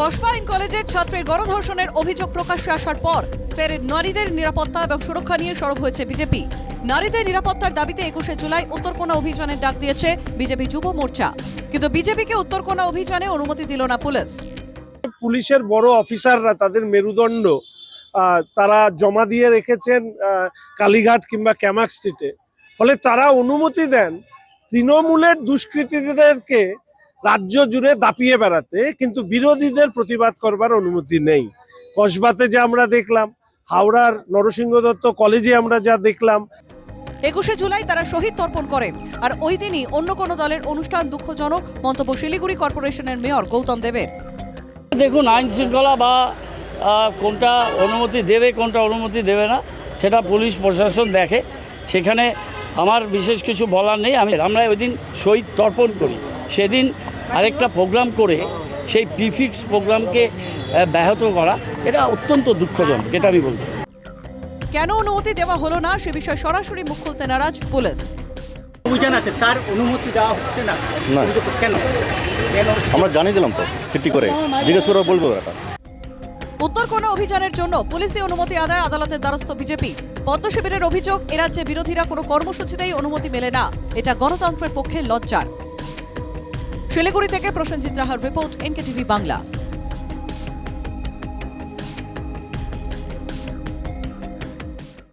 কসবা আইন কলেজের ছাত্রের গণধর্ষণের অভিযোগ প্রকাশ্যে আসার পর ফের নারীদের নিরাপত্তা এবং সুরক্ষা নিয়ে সরব হয়েছে বিজেপি। নারীদের নিরাপত্তার দাবিতে একুশে জুলাই উত্তরকোনা অভিযানের ডাক দিয়েছে বিজেপি যুব মোর্চা। কিন্তু বিজেপিকে উত্তরকোনা অভিযানে অনুমতি দিল না পুলিশ। পুলিশের বড় অফিসাররা, তাদের মেরুদণ্ড তারা জমা দিয়ে রেখেছেন কালীঘাট কিংবা ক্যামাক স্ট্রিটে। ফলে তারা অনুমতি দেন তৃণমূলের দুষ্কৃতীদেরকে রাজ্য জুড়ে দাপিয়ে বেড়াতে কিন্তু বিরোধীদের প্রতিবাদ করবার অনুমতি নেই। কসবাতে যে আমরা দেখলাম হাওড়ার নরসিংহ দত্ত কলেজে আমরা যা দেখলাম। একুশে জুলাই তারা শহীদ তর্পণ করেন আর ওই দিনই অন্য কোনো দলের অনুষ্ঠান দুঃখজনক মন্তব্য শিলিগুড়ি কর্পোরেশনের মেয়র গৌতম দেবের। দেখুন আইন শৃঙ্খলা বা কোনটা অনুমতি দেবে কোনটা অনুমতি দেবে না সেটা পুলিশ প্রশাসন দেখে। সেখানে আমার বিশেষ কিছু বলার নেই। আমি আমরা ওই দিন শহীদ তর্পণ করি। সেদিন আরেকটা প্রোগ্রাম করে সেই প্রিফিক্স প্রোগ্রামকে ব্যাহত করা এটা অত্যন্ত দুঃখজনক এটা আমি বলব। কেন অনুমতি দেওয়া হলো না সে বিষয়ে সরাসরি মুখ খুলতে নারাজ পুলিশ? অভিযান আছে তার অনুমতি দেওয়া হচ্ছে না। কেন? কেন? আমরা জানিয়ে দিলাম তো চিঠি করে। জিজ্ঞেস করে বলব ওরা উত্তর কোনো অভিযানের জন্য পুলিশি অনুমতি আদায় আদালতের দ্বারস্থ বিজেপি। পদ্ম শিবিরের অভিযোগ এ রাজ্যে বিরোধীরা কোনো কর্মসূচিতেই অনুমতি মেলে না। এটা গণতন্ত্রের পক্ষে লজ্জার। শিলিগুড়ি থেকে প্রসেনজিৎ রাহার রিপোর্ট এনকেটিভি বাংলা।